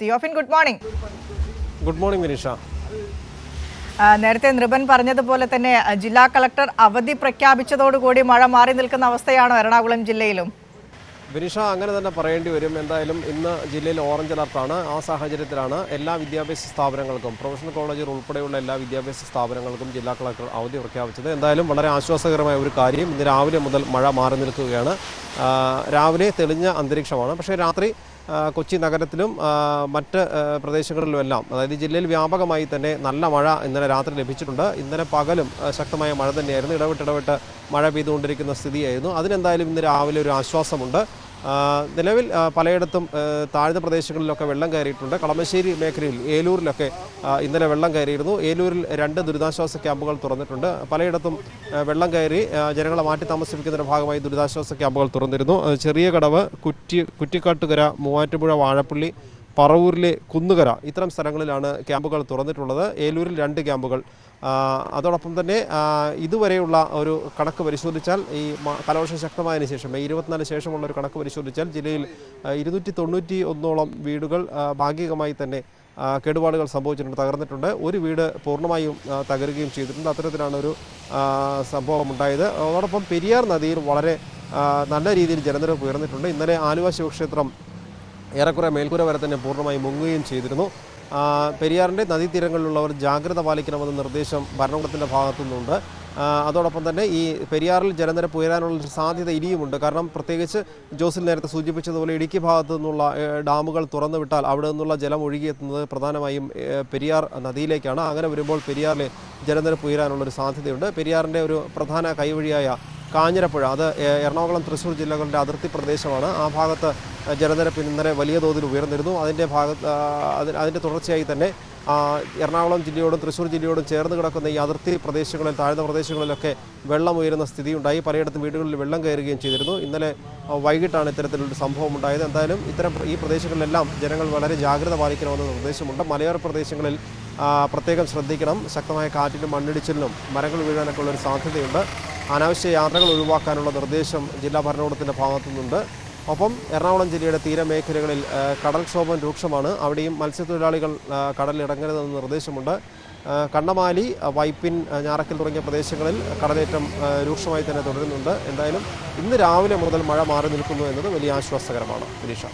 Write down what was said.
Theophin good morning. Good morning Vineesha. നേരത്തെ നൃപൻ പറഞ്ഞതുപോലെ തന്നെ ജില്ലാ കളക്ടർ അവധി പ്രഖ്യാപിച്ചതോടുകൂടി മഴ മാറി നിൽക്കുന്ന അവസ്ഥയാണോ എറണാകുളം ജില്ലയിലും. വിനീഷ അങ്ങനെ തന്നെ പറയേണ്ടി വരും. എന്തായാലും ഇന്ന് ജില്ലയിൽ ഓറഞ്ച് അലർട്ടാണ് ആ സാഹചര്യത്തിലാണ് എല്ലാ വിദ്യാഭ്യാസ സ്ഥാപനങ്ങൾക്കും പ്രൊഫഷണൽ കോളേജുകൾ ഉൾപ്പെടെയുള്ള എല്ലാ വിദ്യാഭ്യാസ സ്ഥാപനങ്ങൾക്കും ജില്ലാ കളക്ടർ അവധി പ്രഖ്യാപിച്ചത്. എന്തായാലും വളരെ ആശ്വാസകരമായ ഒരു കാര്യം ഇന്ന് രാവിലെ മുതൽ മഴ മാറി നിൽക്കുകയാണ്. രാവിലെ തെളിഞ്ഞ അന്തരീക്ഷമാണ്. പക്ഷേ രാത്രി കൊച്ചി നഗരത്തിലും മറ്റ് പ്രദേശങ്ങളിലും പ്രദേശങ്ങളിലുമെല്ലാം അതായത് ജില്ലയിൽ വ്യാപകമായി തന്നെ നല്ല മഴ ഇന്നലെ രാത്രി ലഭിച്ചിട്ടുണ്ട്. ഇന്നലെ പകലും ശക്തമായ മഴ തന്നെയായിരുന്നു. ഇടവിട്ടിടവിട്ട് ഇടവിട്ട് മഴ പെയ്തുകൊണ്ടിരിക്കുന്ന സ്ഥിതിയായിരുന്നു. അതിനെന്തായാലും ഇന്ന് രാവിലെ ഒരു ആശ്വാസമുണ്ട്. നിലവിൽ പലയിടത്തും താഴ്ന്ന പ്രദേശങ്ങളിലൊക്കെ വെള്ളം കയറിയിട്ടുണ്ട്. കളമശ്ശേരി മേഖലയിൽ ഏലൂരിലൊക്കെ ഇന്നലെ വെള്ളം കയറിയിരുന്നു. ഏലൂരിൽ രണ്ട് ദുരിതാശ്വാസ ക്യാമ്പുകൾ തുറന്നിട്ടുണ്ട്. പലയിടത്തും വെള്ളം കയറി ജനങ്ങളെ മാറ്റി താമസിപ്പിക്കുന്നതിന്റെ ഭാഗമായി ദുരിതാശ്വാസ ക്യാമ്പുകൾ തുറന്നിരുന്നു. ചെറിയ കടവ് കുറ്റി കുറ്റിക്കാട്ടുകര മൂവാറ്റുപുഴ വാഴപ്പള്ളി പറവൂരിലെ കുന്നുകര ഇത്തരം സ്ഥലങ്ങളിലാണ് ക്യാമ്പുകൾ തുറന്നിട്ടുള്ളത്. ഏലൂരിൽ രണ്ട് ക്യാമ്പുകൾ. അതോടൊപ്പം തന്നെ ഇതുവരെയുള്ള ഒരു കണക്ക് പരിശോധിച്ചാൽ ഈ കാലവർഷം ശക്തമായതിനു ശേഷം മെയ് ഇരുപത്തിനാല് ശേഷമുള്ള ഒരു കണക്ക് പരിശോധിച്ചാൽ ജില്ലയിൽ ഇരുന്നൂറ്റി തൊണ്ണൂറ്റി ഒന്നോളം വീടുകൾ ഭാഗികമായി തന്നെ കേടുപാടുകൾ സംഭവിച്ചിട്ടുണ്ട് തകർന്നിട്ടുണ്ട്. ഒരു വീട് പൂർണമായും തകരുകയും ചെയ്തിട്ടുണ്ട്. അത്തരത്തിലാണ് ഒരു സംഭവം ഉണ്ടായത് അതോടൊപ്പം പെരിയാർ നദിയിൽ വളരെ നല്ല രീതിയിൽ ജലനിരപ്പ് ഉയർന്നിട്ടുണ്ട്. ഇന്നലെ ആലുവ ശിവക്ഷേത്രം ഏറെക്കുറെ മേൽക്കൂര വരെ തന്നെ പൂർണമായി മുങ്ങുകയും ചെയ്തിരുന്നു. പെരിയാറിന്റെ നദീതീരങ്ങളിലുള്ളവർ ജാഗ്രത പാലിക്കണമെന്ന നിർദ്ദേശം ഭരണകൂടത്തിന്റെ ഭാഗത്തു നിന്നുണ്ട് അതോടൊപ്പം തന്നെ ഈ പെരിയാറിൽ ജലനിരപ്പ് ഉയരാനുള്ള സാധ്യത ഇനിയുമുണ്ട്. കാരണം പ്രത്യേകിച്ച് ജോസിൽ നേരത്തെ സൂചിപ്പിച്ചതുപോലെ ഇടുക്കി ഭാഗത്തു നിന്നുള്ള ഡാമുകൾ തുറന്നു വിട്ടാൽ അവിടെ നിന്നുള്ള ജലം ഒഴുകിയെത്തുന്നത് പ്രധാനമായും പെരിയാർ നദിയിലേക്കാണ്. അങ്ങനെ വരുമ്പോൾ പെരിയാറിലെ ജലനിരപ്പ് ഉയരാനുള്ളൊരു സാധ്യതയുണ്ട്. പെരിയാറിന്റെ ഒരു പ്രധാന കൈവഴിയായ കാഞ്ഞിരപ്പുഴ അത് എറണാകുളം തൃശ്ശൂർ ജില്ലകളുടെ അതിർത്തി പ്രദേശമാണ്. ആ ഭാഗത്ത് ജലനിരപ്പ് ഇന്നലെ വലിയ തോതിൽ ഉയർന്നിരുന്നു. അതിന്റെ ഭാഗത്ത് അതിന് അതി- അതിന്റെ തുടർച്ചയായി തന്നെ എറണാകുളം ജില്ലയോടും തൃശ്ശൂർ ജില്ലയോടും ചേർന്ന് കിടക്കുന്ന ഈ അതിർത്തി പ്രദേശങ്ങളിൽ താഴ്ന്ന പ്രദേശങ്ങളിലൊക്കെ വെള്ളം ഉയരുന്ന സ്ഥിതിയുണ്ടായി. പലയിടത്തും വീടുകളിൽ വെള്ളം കയറുകയും ചെയ്തിരുന്നു. ഇന്നലെ വൈകിട്ടാണ് ഇത്തരത്തിലൊരു സംഭവം ഉണ്ടായത്. എന്തായാലും ഇത്തരം ഈ പ്രദേശങ്ങളിലെല്ലാം ജനങ്ങൾ വളരെ ജാഗ്രത പാലിക്കണമെന്ന നിർദ്ദേശമുണ്ട്. മലയോര പ്രദേശങ്ങളിൽ പ്രത്യേകം ശ്രദ്ധിക്കണം. ശക്തമായ കാറ്റിനും മണ്ണിടിച്ചിലിനും മരങ്ങൾ വീഴാനൊക്കെ ഉള്ളൊരു സാധ്യതയുണ്ട്. അനാവശ്യ യാത്രകൾ ഒഴിവാക്കാനുള്ള നിർദ്ദേശം ജില്ലാ ഭരണകൂടത്തിന്റെ ഭാഗത്തു നിന്നുണ്ട് ഒപ്പം എറണാകുളം ജില്ലയുടെ തീരമേഖലകളിൽ കടൽക്ഷോഭം രൂക്ഷമാണ്. അവിടെയും മത്സ്യത്തൊഴിലാളികൾ കടലിലിറങ്ങരുതെന്ന് നിർദ്ദേശമുണ്ട്. കണ്ണമാലി വൈപ്പിൻ ഞാറക്കൽ തുടങ്ങിയ പ്രദേശങ്ങളിൽ കടലേറ്റം രൂക്ഷമായി തന്നെ തുടരുന്നുണ്ട്. എന്തായാലും ഇന്ന് രാവിലെ മുതൽ മഴ മാറി നിൽക്കുന്നു എന്നത് വലിയ ആശ്വാസകരമാണ്. വിനീഷ.